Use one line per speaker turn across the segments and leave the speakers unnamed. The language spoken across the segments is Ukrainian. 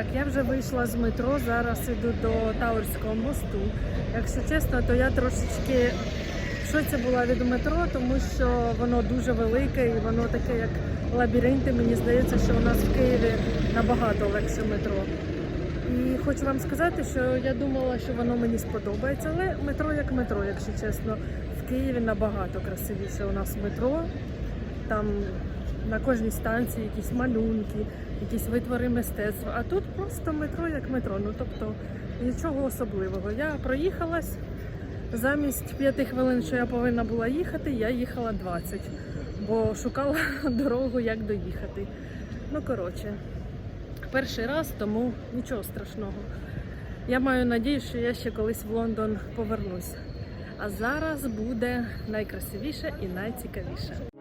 Так, я вже вийшла з метро, зараз іду до Тауерського мосту. Якщо чесно, то я трошечки в була від метро, тому що воно дуже велике і воно таке, як лабіринти. Мені здається, що у нас в Києві набагато легше метро. І хочу вам сказати, що я думала, що воно мені сподобається, але метро як метро, якщо чесно. В Києві набагато красивіше у нас метро. Там на кожній станції якісь малюнки, якісь витвори мистецтва. А тут просто метро як метро. Ну тобто нічого особливого. Я проїхалась замість п'яти хвилин, що я повинна була їхати, я їхала 20, бо шукала дорогу, як доїхати. Ну коротше, перший раз, тому нічого страшного. Я маю надію, що я ще колись в Лондон повернусь. А зараз буде найкрасивіше і найцікавіше.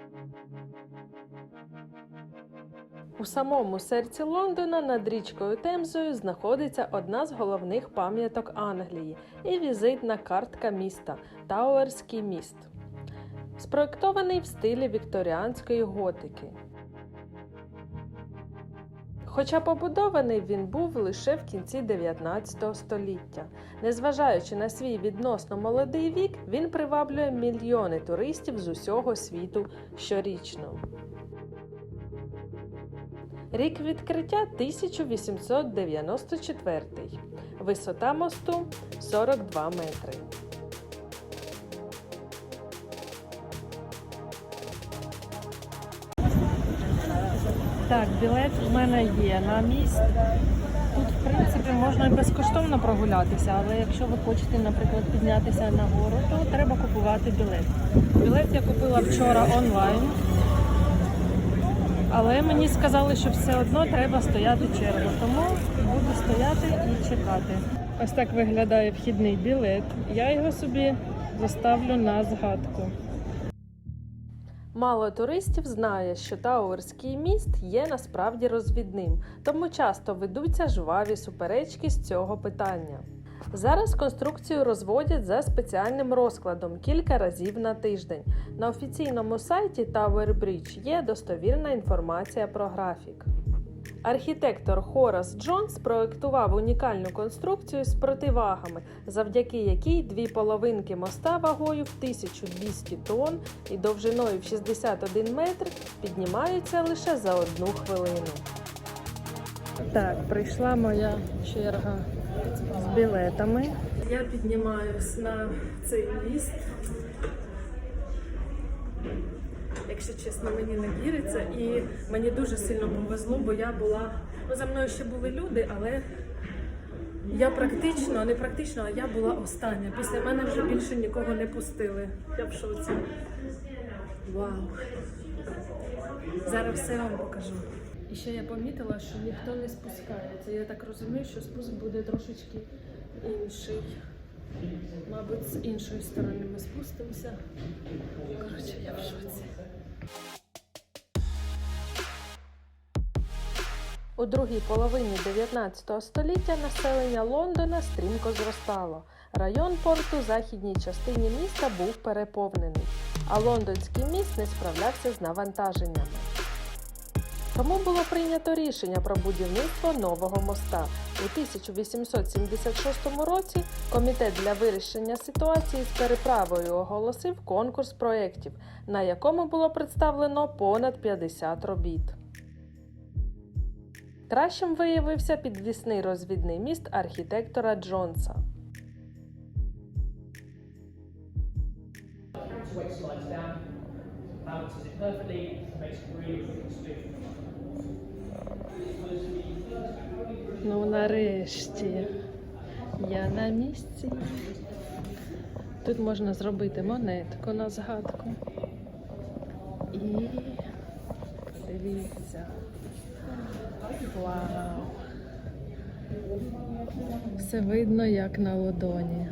У самому серці Лондона над річкою Темзою знаходиться одна з головних пам'яток Англії і візитна картка міста Тауерський міст, спроєктований в стилі вікторіанської готики. Хоча побудований він був лише в кінці 19 століття. Незважаючи на свій відносно молодий вік, він приваблює мільйони туристів з усього світу щорічно. Рік відкриття 1894. Висота мосту 42 метри. Так, білет в мене є на місць. Тут, в принципі, можна і безкоштовно прогулятися, але якщо ви хочете, наприклад, піднятися на гору, то треба купувати білет. Білет я купила вчора онлайн. Але мені сказали, що все одно треба стояти чергу, тому буду стояти і чекати. Ось так виглядає вхідний білет. Я його собі заставлю на згадку. Мало туристів знає, що Тауерський міст є насправді розвідним, тому часто ведуться жваві суперечки з цього питання. Зараз конструкцію розводять за спеціальним розкладом кілька разів на тиждень. На офіційному сайті Tower Bridge є достовірна інформація про графік. Архітектор Хорас Джонс проєктував унікальну конструкцію з противагами, завдяки якій дві половинки моста вагою в 1200 тонн і довжиною в 61 метр піднімаються лише за одну хвилину. Так, прийшла моя черга з білетами. Я піднімаюсь на цей міст. Якщо чесно, мені не віриться, і мені дуже сильно повезло, бо я була. Ну, за мною ще були люди, але я практично, не практично, а я була остання. Після мене вже більше нікого не пустили. Я в шоці. Вау! Зараз все вам покажу. І ще я помітила, що ніхто не спускається. Я так розумію, що спуск буде трошечки інший. Мабуть, з іншої сторони ми спустимося. Коротше, я в шоці. У другій половині 19 століття населення Лондона стрімко зростало. Район порту західній частині міста був переповнений, а лондонський міст не справлявся з навантаженнями. Тому було прийнято рішення про будівництво нового моста. У 1876 році комітет для вирішення ситуації з переправою оголосив конкурс проєктів, на якому було представлено понад 50 робіт. Кращим виявився підвісний розвідний міст архітектора Джонса.
weight slides down, balances perfectly, makes it really, really smooth.
Ну, нарешті я на місці. Тут можна зробити монетку на згадку. І дивіться. Вау! Все видно, як на ладоні.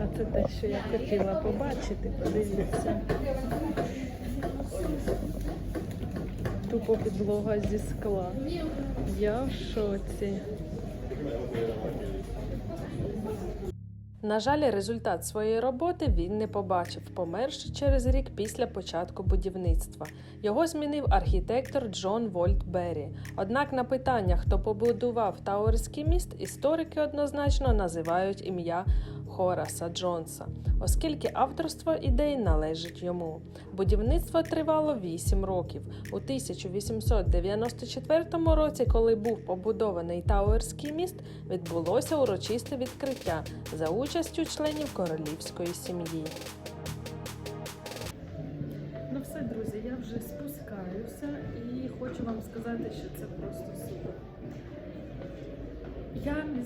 А це те, що я хотіла побачити, подивіться. тупо підлога зі скла. Я в шоці. На жаль, результат своєї роботи він не побачив, померши через рік після початку будівництва. Його змінив архітектор Джон Вольт Беррі. Однак на питання, хто побудував Тауерський міст, історики однозначно називають ім'я Хораса Джонса, оскільки авторство ідей належить йому. Будівництво тривало 8 років. У 1894 році, коли був побудований Тауерський міст, відбулося урочисте відкриття за участю членів королівської сім'ї. Ну все, друзі, я вже спускаюся і хочу вам сказати, що це просто супер. Я не.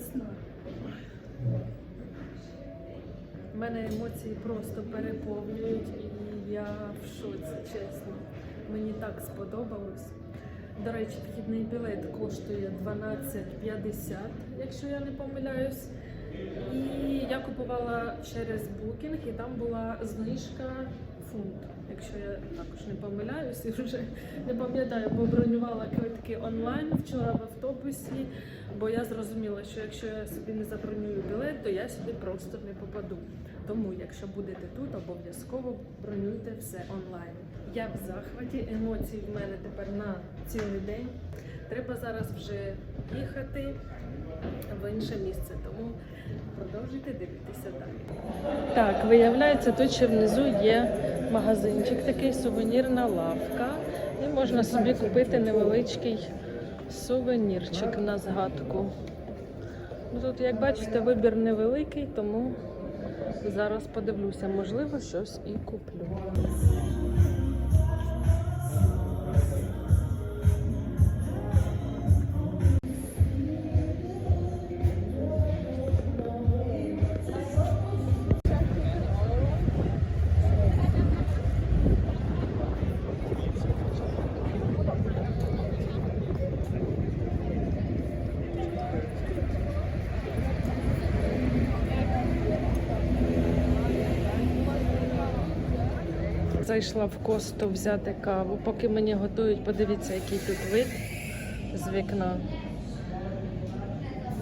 Мене емоції просто переповнюють, і я в шоці, чесно. Мені так сподобалось. До речі, вхідний білет коштує 12,50, якщо я не помиляюсь. І я купувала через букінг, і там була знижка фунт, якщо я також не помиляюсь, і вже не пам'ятаю, бо бронювала квитки онлайн вчора в автобусі, бо я зрозуміла, що якщо я собі не забронюю білет, то я сюди просто не попаду. Тому, якщо будете тут, обов'язково бронюйте все онлайн. Я в захваті, емоцій в мене тепер на цілий день. Треба зараз вже їхати в інше місце, тому продовжуйте дивитися далі. Так, виявляється, тут ще внизу є магазинчик, такий сувенірна лавка, і можна собі купити невеличкий сувенірчик на згадку. Ну, Тут, як бачите, вибір невеликий, тому зараз подивлюся, можливо, щось і куплю. Зайшла в косту взяти каву. Поки мені готують, подивіться, який тут вид з вікна.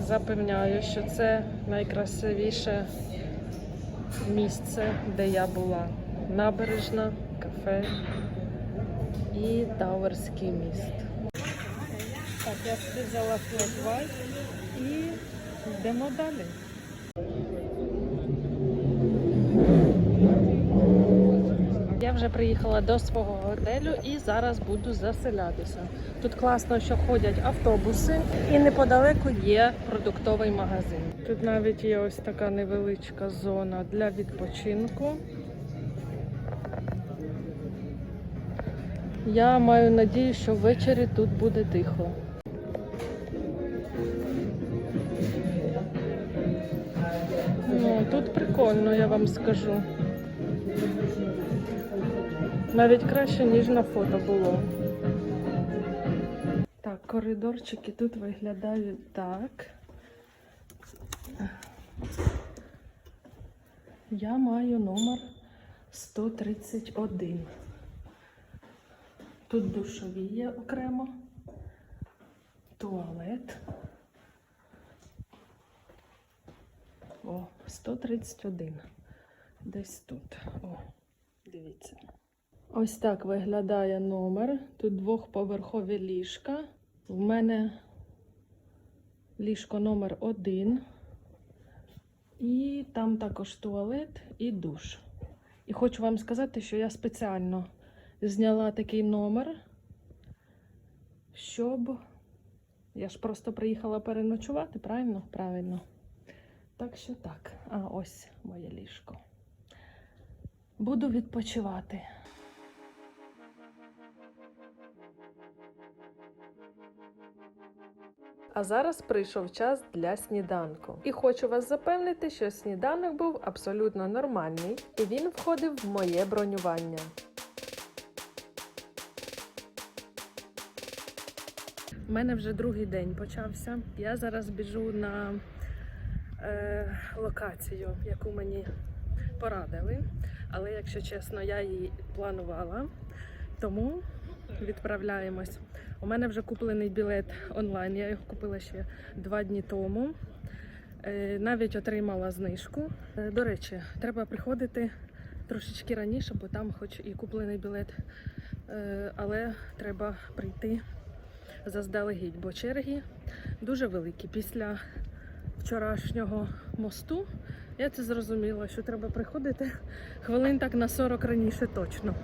Запевняю, що це найкрасивіше місце, де я була. Набережна, кафе і Тауерський міст. Так, я взяла флот і йдемо далі. Вже приїхала до свого готелю і зараз буду заселятися. Тут класно, що ходять автобуси, і неподалеку є продуктовий магазин. Тут навіть є ось така невеличка зона для відпочинку. Я маю надію, що ввечері тут буде тихо. Ну, тут прикольно, я вам скажу. Навіть краще, ніж на фото було. Так, коридорчики тут виглядають так. Я маю номер 131. Тут душові є окремо, туалет. О, 131. Десь тут. О, дивіться. Ось так виглядає номер. Тут двохповерхові ліжка. В мене ліжко номер один. І там також туалет і душ. І хочу вам сказати, що я спеціально зняла такий номер, щоб. Я ж просто приїхала переночувати, правильно? Правильно. Так що так. А ось моє ліжко. Буду відпочивати. А зараз прийшов час для сніданку. І хочу вас запевнити, що сніданок був абсолютно нормальний, і він входив в моє бронювання. У мене вже другий день почався. Я зараз біжу на е, локацію, яку мені порадили. Але якщо чесно, я її планувала. Тому відправляємось. У мене вже куплений білет онлайн. Я його купила ще два дні тому. Е, Навіть отримала знижку. Е, До речі, треба приходити трошечки раніше, бо там, хоч і куплений білет, е, але треба прийти заздалегідь, бо черги дуже великі. Після вчорашнього мосту я це зрозуміла, що треба приходити хвилин так на 40 раніше точно.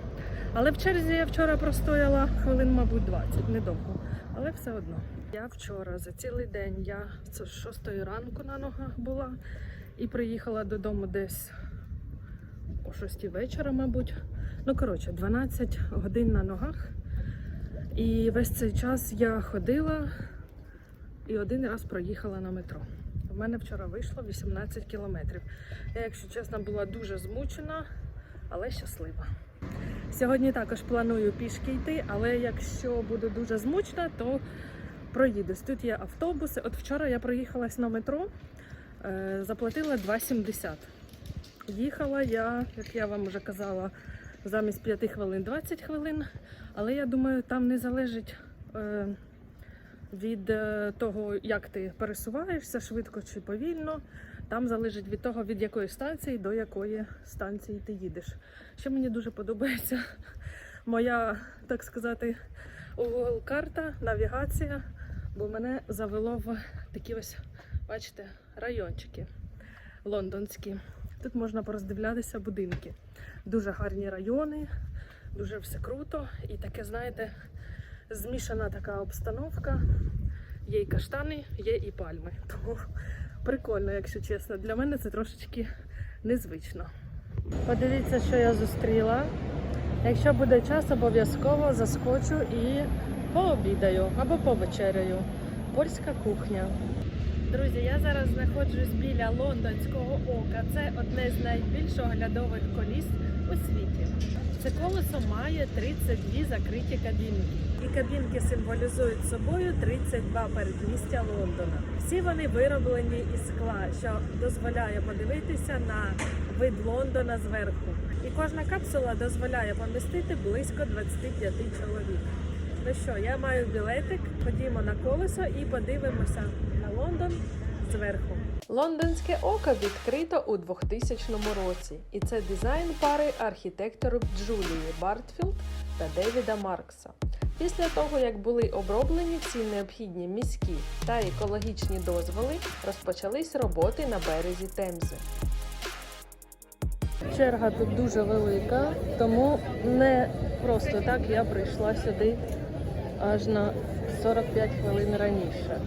Але в черзі я вчора простояла хвилин, мабуть, 20, недовго. Але все одно. Я вчора за цілий день, я з 6 ранку на ногах була і приїхала додому десь о 6 вечора, мабуть. Ну, коротше, 12 годин на ногах. І весь цей час я ходила і один раз проїхала на метро. У мене вчора вийшло 18 кілометрів. Я, якщо чесно, була дуже змучена, але щаслива. Сьогодні також планую пішки йти, але якщо буду дуже змучена, то проїдусь. Тут є автобуси. От вчора я проїхалась на метро, е, заплатила 2,70. Їхала я, як я вам вже казала, замість 5 хвилин 20 хвилин. Але я думаю, там не залежить е, від е, того, як ти пересуваєшся, швидко чи повільно. Там залежить від того, від якої станції до якої станції ти їдеш. Що мені дуже подобається, моя, так сказати, карта, навігація, бо мене завело в такі ось, бачите, райончики лондонські. Тут можна пороздивлятися будинки. Дуже гарні райони, дуже все круто. І таке, знаєте, змішана така обстановка. Є і каштани, є і пальми. Тому прикольно, якщо чесно. Для мене це трошечки незвично. Подивіться, що я зустріла. Якщо буде час, обов'язково заскочу і пообідаю або повечеряю. Польська кухня. Друзі, я зараз знаходжусь біля лондонського ока. Це одне з найбільш оглядових коліс у світі. Це колесо має 32 закриті кабінки. І кабінки символізують собою 32 передмістя Лондона. Всі вони вироблені із скла, що дозволяє подивитися на вид Лондона зверху. І кожна капсула дозволяє помістити близько 25 чоловік. Ну що, я маю білетик, ходімо на колесо і подивимося на Лондон зверху. Лондонське око відкрито у 2000 році, і це дизайн пари архітекторів Джулії Бартфілд та Девіда Маркса. Після того, як були оброблені всі необхідні міські та екологічні дозволи, розпочались роботи на березі Темзи. Черга тут дуже велика, тому не просто так я прийшла сюди аж на 45 хвилин раніше.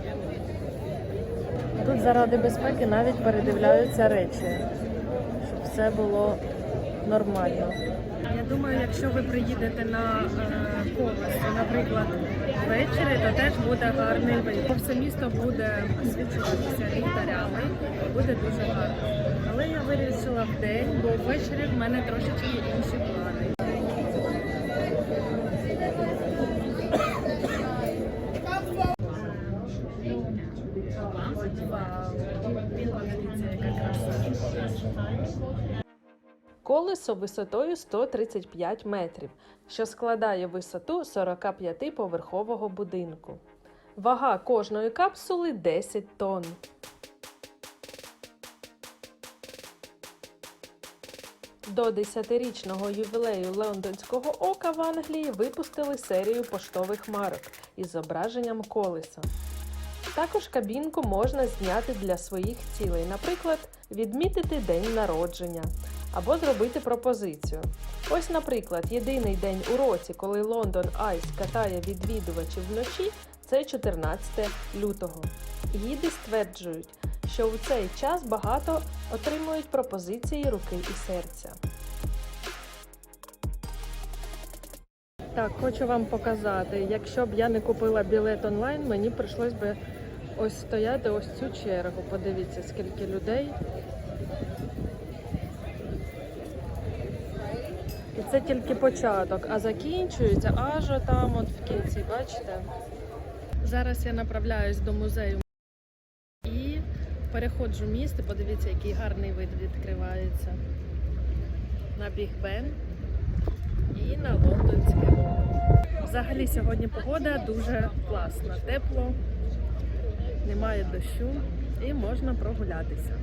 Тут заради безпеки навіть передивляються речі, щоб все було нормально. Я думаю, якщо ви приїдете на е, колесо, наприклад, ввечері, то теж буде гарний вид. Все місто буде освітлюватися ліхтарями, буде дуже гарно. Але я вирішила в день, бо ввечері в мене трошечки інші плани. Вау, подивіться, яка краса. Колесо висотою 135 метрів, що складає висоту 45-поверхового будинку. Вага кожної капсули 10 тонн. До 10-річного ювілею лондонського ока в Англії випустили серію поштових марок із зображенням колеса. Також кабінку можна зняти для своїх цілей, наприклад, відмітити день народження або зробити пропозицію. Ось, наприклад, єдиний день у році, коли Лондон Айс катає відвідувачів вночі, це 14 лютого. Гіди стверджують, що у цей час багато отримують пропозиції руки і серця. Так, хочу вам показати. Якщо б я не купила білет онлайн, мені прийшлось би ось стояти ось цю чергу. Подивіться, скільки людей. І це тільки початок, а закінчується аж там от в кінці, бачите? Зараз я направляюсь до музею і переходжу міст. і Подивіться, який гарний вид відкривається на Біг Бен і на лондонське. Взагалі сьогодні погода дуже класна, тепло, немає дощу і можна прогулятися.